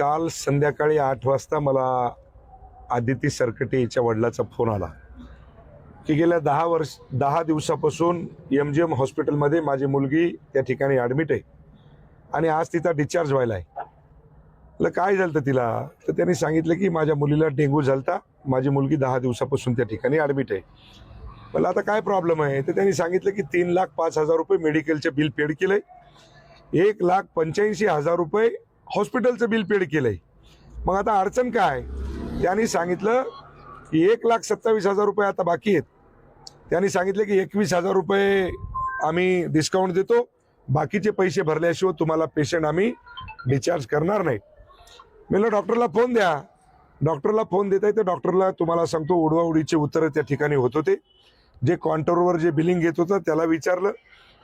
काल संध्याकाळी आठ वाजता मला आदिती सरकटे याच्या वडिलाचा फोन आला. की गेल्या दहा वर्ष दहा दिवसापासून एम जी एम हॉस्पिटलमध्ये माझी मुलगी त्या ठिकाणी ॲडमिट आहे. आणि आज तिचा डिस्चार्ज व्हायला आहे. काय झालं तर तिला? तर त्यांनी सांगितलं की माझ्या मुलीला डेंग्यू झालता. माझी मुलगी दहा दिवसापासून त्या ठिकाणी ॲडमिट आहे. मला आता काय प्रॉब्लेम आहे? तर त्यांनी सांगितलं की तीन लाख पाच हजार रुपये मेडिकलचे बिल पेड केलंय. एक लाख पंच्याऐंशी हजार रुपये हॉस्पिटलचं बिल पेड केलंय. मग आता अडचण काय? त्यांनी सांगितलं की एक लाख सत्तावीस हजार रुपये आता बाकी आहेत. त्यांनी सांगितलं की एकवीस हजार रुपये आम्ही डिस्काउंट देतो. बाकीचे पैसे भरल्याशिवाय तुम्हाला पेशंट आम्ही डिस्चार्ज करणार नाही. म्हणलं डॉक्टरला फोन द्या. डॉक्टरला फोन देता येते डॉक्टरला तुम्हाला सांगतो उडवाउडीचे उत्तरं त्या ठिकाणी होत होते. जे काउंटरवर जे बिलिंग घेत होतं त्याला विचारलं.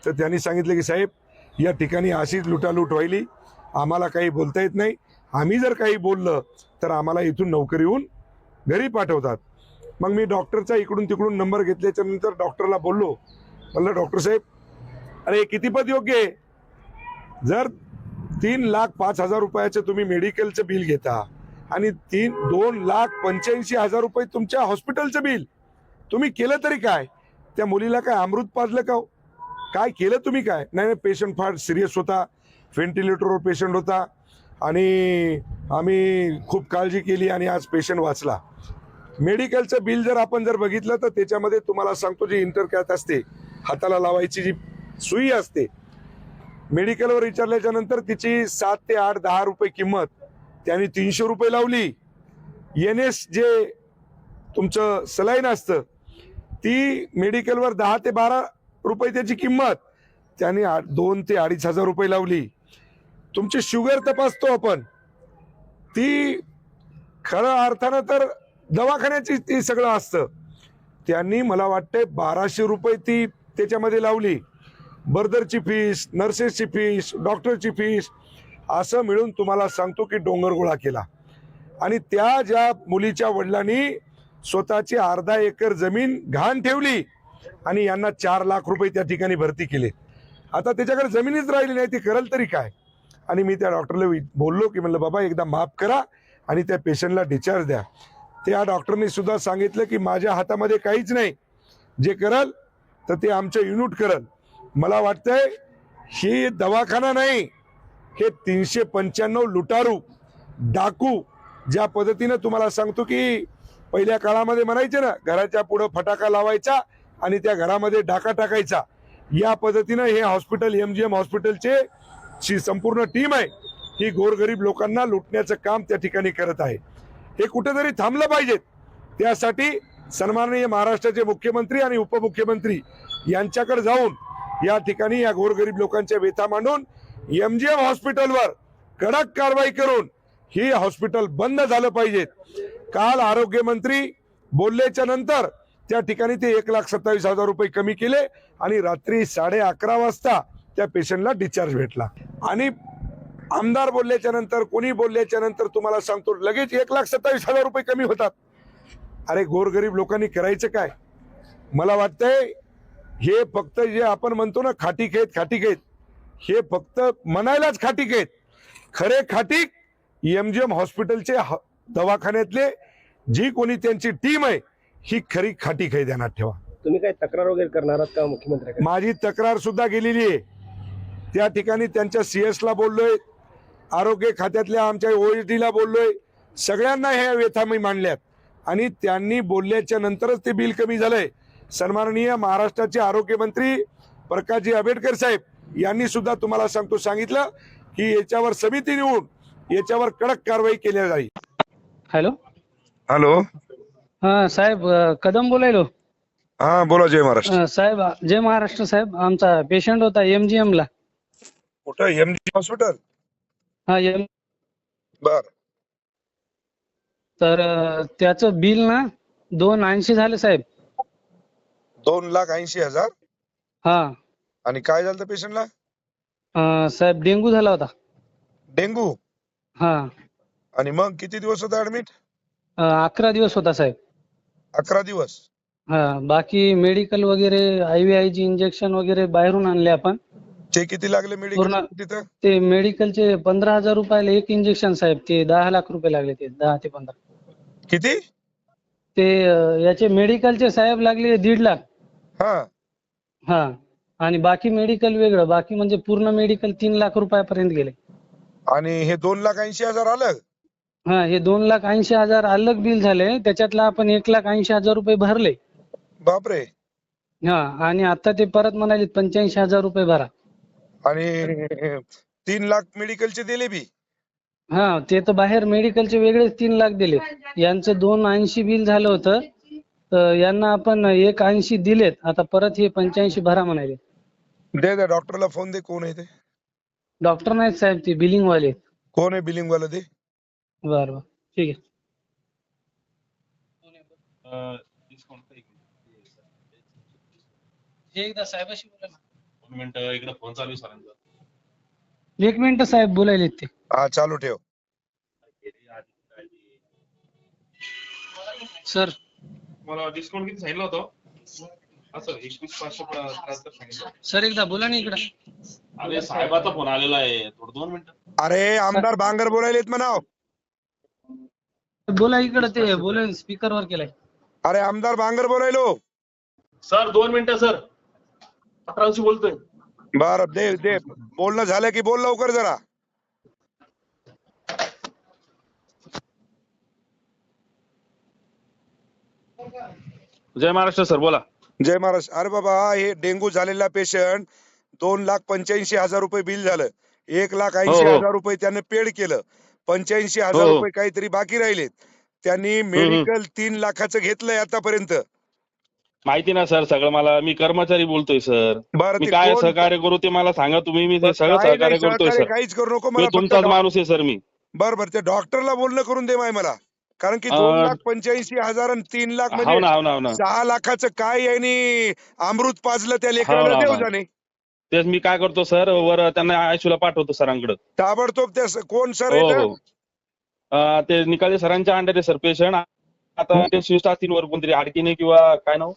तर त्यांनी सांगितलं की साहेब या ठिकाणी अशीच लुटालूट व्हायली. आम्हाला काही बोलता येत नाही. आम्ही जर काही बोललं तर आम्हाला इथून नोकरीहून घरी पाठवतात. मग मी डॉक्टरचा इकडून तिकडून नंबर घेतल्याच्या नंतर डॉक्टरला बोललो. म्हणलं डॉक्टर साहेब अरे किती पद योग्य आहे? जर तीन लाख पाच हजार रुपयाचं तुम्ही मेडिकलचं बिल घेता आणि तीन दोन लाख पंच्याऐंशी हजार रुपये तुमच्या हॉस्पिटलचं बिल तुम्ही केलं तरी काय? त्या मुलीला काय अमृत पाजलं का हो? काय केलं तुम्ही काय? नाही नाही पेशंट फार सिरियस होता. व्हेंटिलेटरवर पेशंट होता. आणि आम्ही खूप काळजी केली आणि आज पेशंट वाचला. मेडिकलचं बिल जर आपण जर बघितलं तर त्याच्यामध्ये तुम्हाला सांगतो जी इंटरकॅथ असते हाताला लावायची जी सुई असते मेडिकलवर विचारल्याच्या नंतर तिची सात ते आठ दहा रुपये किंमत त्यांनी तीनशे रुपये लावली. एन एस जे तुमचं सलाईन असतं ती मेडिकलवर दहा ते बारा रुपये त्याची किंमत त्याने आ- दोन ते अडीच हजार रुपये लावली. तुमची शुगर तपासतो आपण. ती खरं अर्थानं तर दवाखान्याची ती सगळं असतं. त्यांनी मला वाटतंय बाराशे रुपये ती त्याच्यामध्ये लावली. बर्दरची फीस नर्सेसची फीस डॉक्टरची फीस असं मिळून तुम्हाला सांगतो की डोंगर गोळा केला. आणि त्या ज्या मुलीच्या वडिलांनी स्वतःची अर्धा एकर जमीन घाण ठेवली आणि यांना चार लाख रुपये त्या ठिकाणी भरती केले. आता त्याच्याकडे जमिनीच राहिली नाही ती करल तरी काय? आणि मी त्या डॉक्टरला वि- बोललो की म्हणलं बाबा एकदा माफ करा आणि त्या पेशंटला डिस्चार्ज द्या. त्या डॉक्टरने सुद्धा सांगितलं की माझ्या हातामध्ये काहीच नाही. जे कराल तर ते आमचं युनिट करल. मला वाटतंय ही दवाखाना नाही हे तीनशे पंच्याण्णव लुटारू डाकू ज्या पद्धतीनं तुम्हाला सांगतो की पहिल्या काळामध्ये म्हणायचे ना घराच्या पुढं फटाका लावायचा आणि त्या घरामध्ये डाका टाकायचा. या पद्धतीनं हे हॉस्पिटल एम जी एम हॉस्पिटलचे ची संपूर्ण टीम आहे ही गोरगरीब लोकांना लुटण्याचं काम त्या ठिकाणी करत आहे. हे कुठेतरी थांबलं पाहिजेत. त्यासाठी सन्माननीय महाराष्ट्राचे मुख्यमंत्री आणि उपमुख्यमंत्री यांच्याकडे जाऊन या ठिकाणी या गोरगरीब लोकांच्या व्यथा मांडून एम जी एम हॉस्पिटलवर कडक कारवाई करून ही हॉस्पिटल बंद झालं पाहिजेत. काल आरोग्यमंत्री बोलल्याच्या नंतर त्या ठिकाणी ते एक लाख सत्तावीस हजार रुपये कमी केले आणि रात्री साडे अकरा वाजता त्या पेशंटला डिस्चार्ज भेटला. आणि आमदार बोलल्याच्या नंतर कोणी बोलल्याच्या नंतर तुम्हाला सांगतो लगेच एक लाख सत्तावीस हजार रुपये कमी होतात. अरे गोरगरीब लोकांनी करायचं काय? मला वाटतंय हे फक्त जे आपण म्हणतो ना खाटीक आहेत खाटीक आहेत हे फक्त म्हणायलाच खाटीक आहेत खरे खाटीक एम जी एम हॉस्पिटलचे दवाखान्यातले जी कोणी त्यांची टीम आहे ही खरी खाटीक आहे ध्यानात ठेवा. तुम्ही काय तक्रार वगैरे करणार आहात का मुख्यमंत्र्याकडे? माझी तक्रार सुद्धा गेलेली आहे. त्या ठिकाणी त्यांच्या सीएस ला बोललोय आरोग्य खात्यातल्या आमच्या OSD ला बोललोय सगळ्यांना ह्या व्यथा मी मांडल्यात. आणि त्यांनी बोलल्याच्या नंतरच ते बिल कमी झालंय. सन्माननीय महाराष्ट्राचे आरोग्यमंत्री प्रकाशजी आंबेडकर साहेब यांनी सुद्धा तुम्हाला सांगतो सांगितलं की याच्यावर समिती निवडून याच्यावर कडक कारवाई केली जाईल. हॅलो? हॅलो? हा साहेब कदम बोलायलो. हा बोला जय महाराष्ट्र. साहेब जय महाराष्ट्र साहेब आमचा पेशंट होता एमजीएम ला. कुठं? एम जी हॉस्पिटल हा एम बर. तर अ, त्याचं बिल ना दोन ऐंशी झाले साहेब. दोन लाख ऐंशी हजार? हा. आणि काय झालं पेशंटला अ, साहेब डेंग्यू झाला होता. डेंगू? हा. आणि मग किती दिवस होता ऍडमिट अ, अकरा दिवस होता साहेब. अकरा दिवस. हा बाकी मेडिकल वगैरे I V I G injection वगैरे बाहेरून आणले आपण. ते किती लागले मेडिकल पूर्ण- तिथं? ते मेडिकलचे पंधरा हजार रुपयाला एक इंजेक्शन साहेब ते दहा लाख रुपये लागले ते दहा ते पंधरा. किती? ते अं, याचे मेडिकलचे साहेब लागले दीड लाख. हा. हा. आणि बाकी मेडिकल वेगळं बाकी म्हणजे पूर्ण मेडिकल तीन लाख रुपयापर्यंत गेले. आणि हे दोन लाख ऐंशी हजार आलं? हा हे दोन लाख ऐंशी हजार अलग बिल झाले त्याच्यातलं आपण एक लाख ऐंशी हजार रुपये भरले. बापरे. हा आणि आता ते परत म्हणाले पंच्याऐंशी हजार रुपये भरा. आणि तीन लाख मेडिकलचे दिले बी. हा ते तर बाहेर मेडिकलचे वेगळेच तीन लाख दिले यांचं दोन ऐंशी बिल झालं होतं. तर यांना आपण एक ऐंशी दिलेत. आता परत हे पंच्याऐंशी भरा म्हणाले. दे दे डॉक्टरला फोन दे कोण आहे ते? डॉक्टर नाहीत साहेब ते बिलिंग वाले कोण आहे बिलिंग वाला ते? बरं बरं. ठीक आहे. हे एकदा साहेबाशी बोला ना. दोन मिनिटं इकडे फोन चालू आहे सरांचा. एक मिनिट साहेब बोलायलेत ते. हा चालू ठेव. सर. मला डिस्काउंट किती सांगितलं होतं? असं एकवीस पाचशे त्र्याहत्तर सांगितलं. सर एकदा बोला ना इकडं. अरे साहेबाचा फोन आलेला आहे. थोडं दोन मिनिटं. अरे आमदार बांगर बोलायलेत म्हणाव. बोला इकडं ते बोला स्पीकरवर केलाय. अरे आमदार बांगर बोलायलो. सर दोन मिनिटं सर. अकराशी बोलतोय. बर दे दे. बोलणं झालं की बोल लवकर जरा. जय महाराष्ट्र सर बोला. जय महाराज अरे बाबा हे डेंगू झालेला पेशंट दोन लाख पंच्याऐंशी हजार रुपये बिल झालं. एक लाख ऐंशी हो. हजार रुपये त्याने पेड केलं. पंच्याऐंशी हजार हो. रुपये काहीतरी बाकी राहिलेत. त्यांनी मेडिकल तीन लाखाचं घेतलंय आतापर्यंत. माहिती ना सर सगळं मला मी कर्मचारी बोलतोय सर. बरं मी ते काय कोण- सहकार्य करू ते मला सांगा तुम्ही मी ते सगळं सहकार्य नाही, करतोय सहकार्य सर. काहीच करू नको मी मला फक्त तुमचाच डॉ- माणूस आहे सर मी. बरं बरं ते डॉक्टरला बोलणं करून दे माय मला. कारण की अं, दोन लाख पंच्याऐंशी हजार आणि तीन लाख म्हणजे ना ना सहा लाखाचं काय यांनी अमृत पाजलं त्या हाव लेकराला ना, देव हाव ना. जाणे. तेच मी काय करतो सर वर त्यांना आयशूला पाठवतो सरांकडे. ताबडतोब त्या स- कोण सर हो हो. अं, ते निकाले सरांच्या अंडर आहे सर पेशंट. आता ते शिफ्ट असतील वर कोणतरी आडकीने किंवा काय नाव?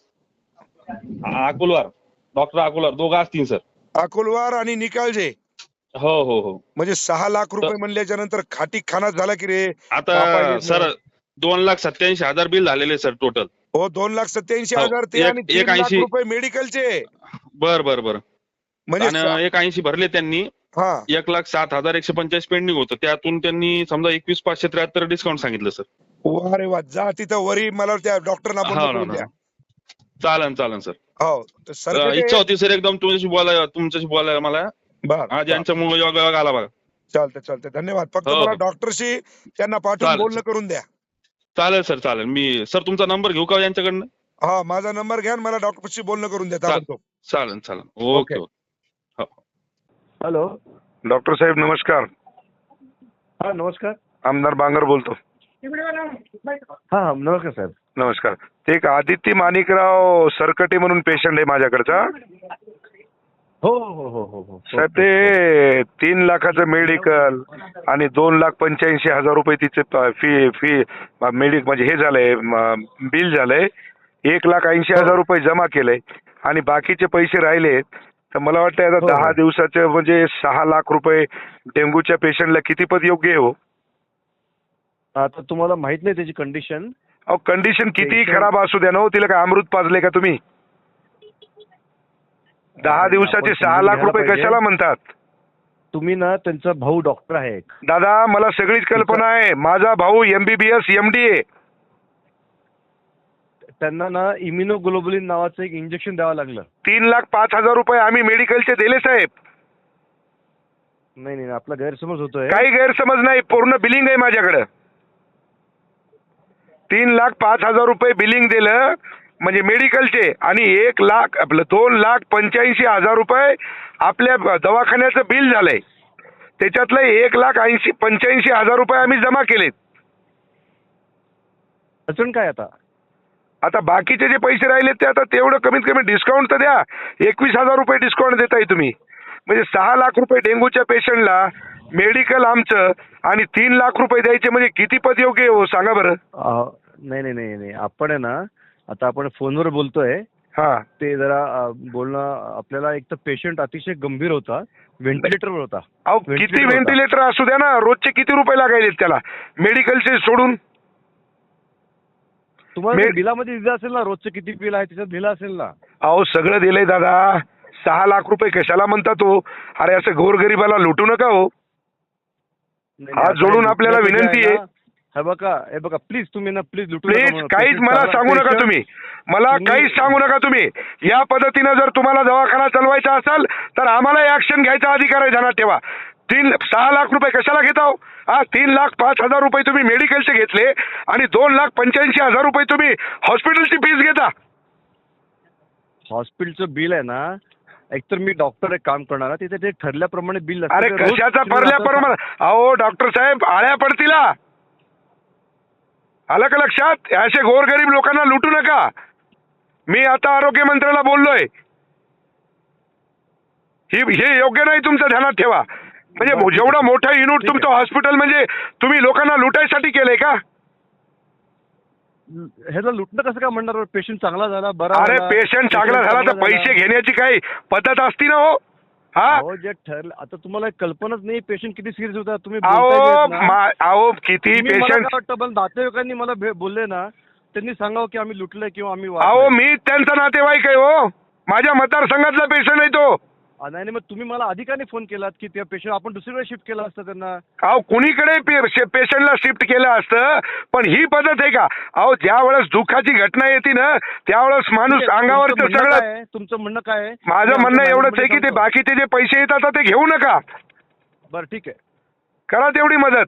अकोलवार. डॉक्टर अकोलवार. दोघं असतील सर. अकोलवार आणि निकालजे. हो हो हो. म्हणजे सहा लाख रुपये म्हणल्याच्या नंतर खाटी खाना झाला की रे? आता सर दोन लाख सत्याऐंशी हजार बिल झालेले सर टोटल हो दोन लाख सत्याऐंशी हो, हजार ते एक- आणि तीन लाख. रुपये मेडिकलचे. बर बर बर. म्हणजे एक ऐंशी भरले त्यांनी. हा. एक लाख सात हजार एकशे पंचाळीस पेंडिंग होतं त्यातून त्यांनी समजा एकवीस पाचशे त्र्याहत्तर डिस्काउंट सांगितलं सर. वा रे वा जा तिथं वरी मला त्या डॉक्टरना चालन चालन सर हो सर इच्छा होती सर एकदम तुमच्याशी बोलायला तुमच्याशी बोलायला मला. बर आज यांच्यामुळे योग योग आला बघा. चालतंय चालतंय. धन्यवाद. फक्त हो, मला हो. डॉक्टरशी त्यांना पाठवून चालेल, बोलणं करून द्या. चालेल सर चालेल. मी सर तुमचा नंबर घेऊ का यांच्याकडनं? हा माझा नंबर घ्या आणि मला डॉक्टरशी बोलणं करून द्या. ताबडतोब चालेल चालेल okay. Okay. Okay hello doctor साहेब नमस्कार. हा नमस्कार. आमदार बांगर बोलतो. हा हा नमस्कार साहेब. नमस्कार. ते एक आदित्य माणिकराव सरकटे म्हणून पेशंट आहे माझ्याकडचा. हो हो हो हो हो. साहेब ते तीन लाखाचं मेडिकल आणि दोन लाख पंच्याऐंशी हजार रुपये तिचे फी फी मेडिक म्हणजे हे झालंय बिल झालंय. एक लाख ऐंशी हजार रुपये जमा केलंय आणि बाकीचे पैसे राहिले तर मला वाटतं आता हो. दहा दिवसाचे म्हणजे सहा लाख रुपये डेंग्यूच्या पेशंटला किती पद योग्य आहे हो? आता तुम्हाला माहीत नाही त्याची कंडिशन अहो कंडिशन कितीही खराब असू द्या ना हो तिला काय अमृत पाजले का तुम्ही? दहा आपण दिवसाचे सहा लाख घ्यायला रुपये पाहिजे. कशाला म्हणतात? तुम्ही ना त्यांचा भाऊ डॉक्टर आहे एक. दादा मला सगळीच कल्पना आहे. माझा भाऊ एमबीबीएस एमडी त्यांना ना इम्युनोग्लोबुलिन नावाचं एक इंजेक्शन द्यावं लागलं. तीन लाख पाच हजार रुपये आम्ही मेडिकलचे दिले साहेब. नाही नाही आपला गैरसमज होतोय. काही गैरसमज नाही पूर्ण बिलिंग आहे माझ्याकडं. तीन लाख पाच हजार रुपये बिलिंग दिलं म्हणजे मेडिकलचे आणि एक लाख आपलं दोन लाख पंच्याऐंशी हजार रुपये आपल्या दवाखान्याचं बिल झालंय. त्याच्यातलं एक लाख ऐंशी पंच्याऐंशी हजार रुपये आम्ही जमा केलेत. अडचण काय आता? आता बाकीचे जे पैसे राहिले ते आता तेवढं कमीत कमी डिस्काउंट तर द्या. एकवीस हजार रुपये डिस्काउंट देताय तुम्ही. म्हणजे सहा लाख रुपये डेंग्यूच्या पेशंटला मेडिकल आमचं आणि तीन लाख रुपये द्यायचे म्हणजे किती पद योग्य हो? सांगा बरं. अहो, नाही नाही नाही नाही. आपण आहे ना आता आपण फोनवर बोलतोय हा. ते जरा अ, बोलणं आपल्याला एक तर पेशंट अतिशय गंभीर होता व्हेंटिलेटरवर होता. अहो Ventilator किती होता. व्हेंटिलेटर असू द्या ना रोजचे किती रुपये लागायलेत त्याला? मेडिकलचे सोडून? तुम्हाला मे- बिलामध्ये दिलं असेल ना रोजचं किती बिल आहे त्याच्यात दिलं असेल ना. अहो सगळं दिलंय दादा. सहा लाख रुपये कशाला म्हणता तो? अरे असं गोरगरिबाला लुटू नका हो. नाही, हात आता जोडून आपल्याला लुटण्याचं जे विनंती आहे. ना, हे बघा हे बघा प्लीज तुम्ही ना प्लीज लुटू नका प्लीज म्हणून. काहीच मला सांगू नका तुम्ही. मला तुम्ही- काहीच सांगू नका तुम्ही. या पद्धतीनं जर तुम्हाला दवाखाना चालवायचा असेल तर आम्हाला ऍक्शन घ्यायचा अधिकार आहे ध्यानात ठेवा. तीन सहा लाख रुपये कशाला घेता हो? हा तीन लाख पाच हजार रुपये तुम्ही मेडिकलचे घेतले आणि दोन लाख पंच्याऐंशी हजार रुपये तुम्ही हॉस्पिटलची फीस घेता. हॉस्पिटलचं बिल आहे ना एकतर मी डॉक्टर एक काम करणार तिथे ते ठरल्याप्रमाणे बिल अरे कशाचा परमा अहो डॉक्टर साहेब आळ्या पडतीला आलं का लक्षात? असे गोरगरीब लोकांना लुटू नका. मी आता आरोग्य मंत्र्याला बोललोय. ही हे योग्य नाही तुमचं ध्यानात ठेवा. म्हणजे जेवढं. मोठं युनिट तुमचं हॉस्पिटल म्हणजे तुम्ही लोकांना लुटायसाठी केलंय का? ह्याला लुटणं कसं काय म्हणणार? पेशंट चांगला झाला बरा अरे पेशंट चांगला झाला तर पैसे. घेण्याची काही पद्धत असती ना हो. हा. जे ठरलं आता तुम्हाला कल्पनाच नाही पेशंट किती सिरियस होता तुम्ही अहो जे आहेत ना, मा- अहो किती मला पेशंट काय वाटतं पण नातेवाईकांनी मला भे- बोलले ना त्यांनी सांगावं की आम्ही लुटलंय किंवा आम्ही अहो. मी त्यांचा नातेवाईक आहे हो. माझ्या मतदारसंघातला पेशंट आहे तो. नाही नाही, मग तुम्ही मला अधिकाने फोन केलात की त्या पेशंट आपण दुसरीकडे शिफ्ट केलं असतं त्यांना? अहो कुणीकडे पेशंटला शिफ्ट केलं असतं? पण ही पद्धत आहे का? अहो ज्या वेळेस दुःखाची घटना येते ना त्यावेळेस माणूस म्हणणं सगळं? तुमचं म्हणणं काय माझं म्हणणं एवढंच आहे की ते. बाकीचे जे पैसे येतात ते घेऊ नका. बरं ठीक आहे. करा तेवढी मदत.